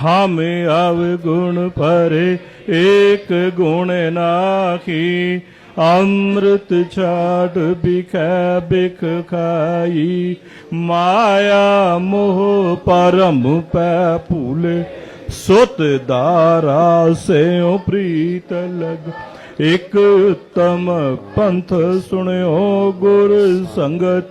हम अवगुण परे, एक गुण नाखी। अमृत छाट बिख बिख खाई। माया मोह परम पै सुत दारा से प्रीत लग। एक उत्तम पंथ सुनो गुर संगत।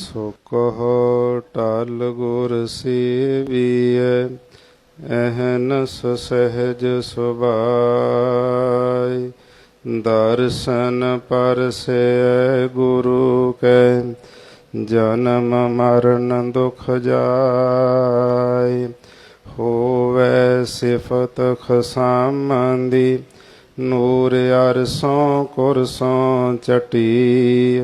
ਕਹੋ ਟਲ ਗੁਰ ਸੇਵੀਐ ਅਹਨਸ ਸਹਿਜ ਸੁਭਾਈ ਦਰਸ਼ਨ ਪਰਸੈ ਗੁਰੂ ਕੈ, ਜਨਮ ਮਰਨ ਦੁਖ ਜਾਈ ਹੋਵੇ ਸਿਫਤ ਖਸਾਮੰਦੀ, ਨੂਰ ਅਰਸੋਂ ਕੁਰਸੋਂ ਚਟੀ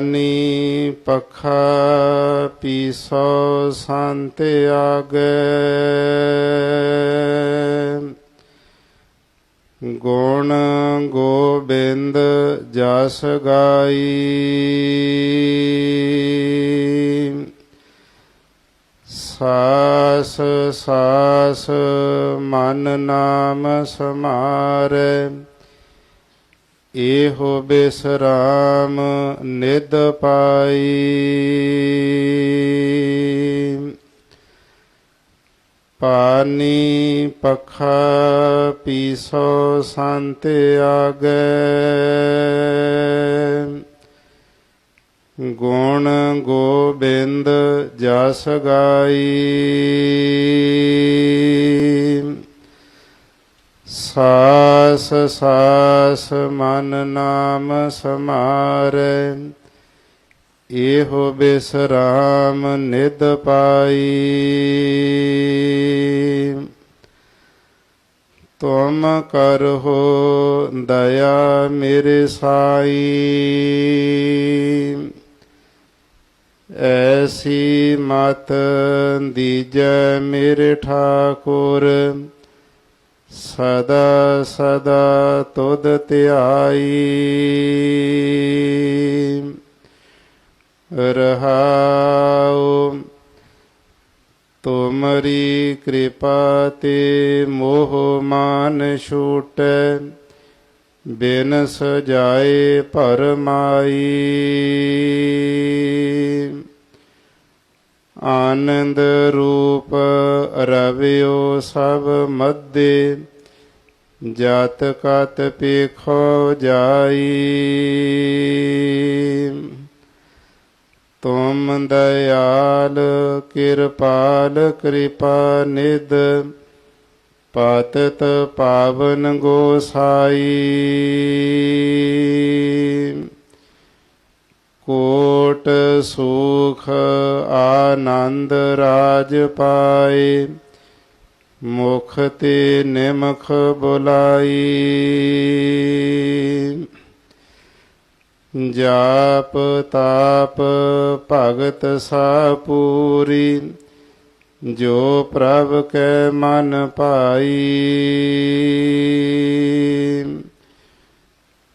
ਪਾਨੀ ਪਖਾ ਪੀਸੋ ਸੰਤ ਆਗੇ। ਗੁਣ ਗੋਬਿੰਦ ਜਸ ਗਾਈ। ਸਾਸ ਸਾਸ ਮਨ ਨਾਮ ਸਮਾਰੈ। ਇਹੋ ਬੇਸਰਾਮ ਨਿਦ ਪਾਈ। ਪਾਨੀ ਪਖਾ ਪੀਸੋ ਸੰਤ ਆਗੇ। ਗੁਣ ਗੋਬਿੰਦ ਜਸ ਗਾਈ। ਸਾਸ ਸਾਸ ਮਨ ਨਾਮ ਸਮਾਰੈ, ਇਹੋ ਬਿਸਰਾਮ ਨਿਦ ਪਾਈ। ਤੁਮ ਕਰਹੁ ਦਇਆ ਮੇਰੇ ਸਾਈ। ਐਸੀ ਮਤ ਦੀਜੈ ਮੇਰੇ ਠਾਕੁਰ ਸਦਾ ਸਦਾ ਤੁਧ ਧਿਆਈ। ਰਹਾਉ ਤੁਮਰੀ ਕਿਰਪਾ ਤੇ ਮੋਹ ਮਾਨ ਛੂਟੈ ਬਿਨ ਸਜਾਏ ਭਰਮਾਈ। ਆਨੰਦ ਰੂਪ ਰਵਿਓ ਸਭ ਮੱਦੇ ਜਤ ਕਤ ਪੇਖੋ ਜਾਈ। ਤੁਮ ਦਇਆਲ ਕਿਰਪਾਲ ਕਿਰਪਾ ਨਿਦ ਪਤਤ ਪਾਵਨ ਗੋਸਾਈ। ਕੋਟ ਸੁਖ ਆਨੰਦ ਰਾਜ ਪਾਏ, ਮੁਖ ਤੇ ਨਿਮਖ ਬੁਲਾਈ। ਜਾਪ ਤਾਪ ਭਗਤ ਸਾ ਪੂਰੀ, ਜੋ ਪ੍ਰਭ ਕੈ ਮਨ ਪਾਈ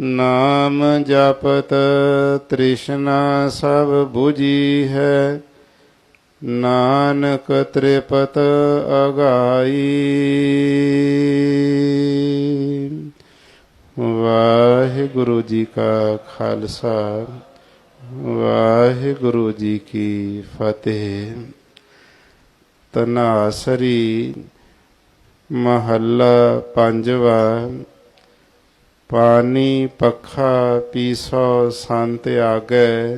ਨਾਮ ਜਪਤ ਤ੍ਰਿਸ਼ਨਾ ਸਭ 부ਜੀ ਹੈ। ਨਾਨਕ ਤ੍ਰਿਪਤ ਅਗਾਈ। ਵਾਹਿਗੁਰੂ ਜੀ ਕਾ ਖਾਲਸਾ, ਵਾਹਿਗੁਰੂ ਜੀ ਕੀ ਫਤਿਹ। ਤਨਾਸਰੀ ਮਹੱਲਾ ਪੰਜਵਾ ਪਾਣੀ ਪੱਖਾ ਪੀਸੋ ਸੰਤ ਆਗੈ,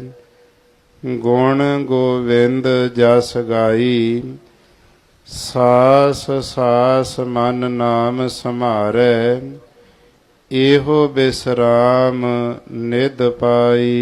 ਗੁਣ ਗੋਵਿੰਦ ਜਸ ਗਾਈ। ਸਾਸ ਸਾਸ ਮਨ ਨਾਮ ਸਮਾਰੈ, ਇਹੋ ਬਿਸਰਾਮ ਨਿਦ ਪਾਈ।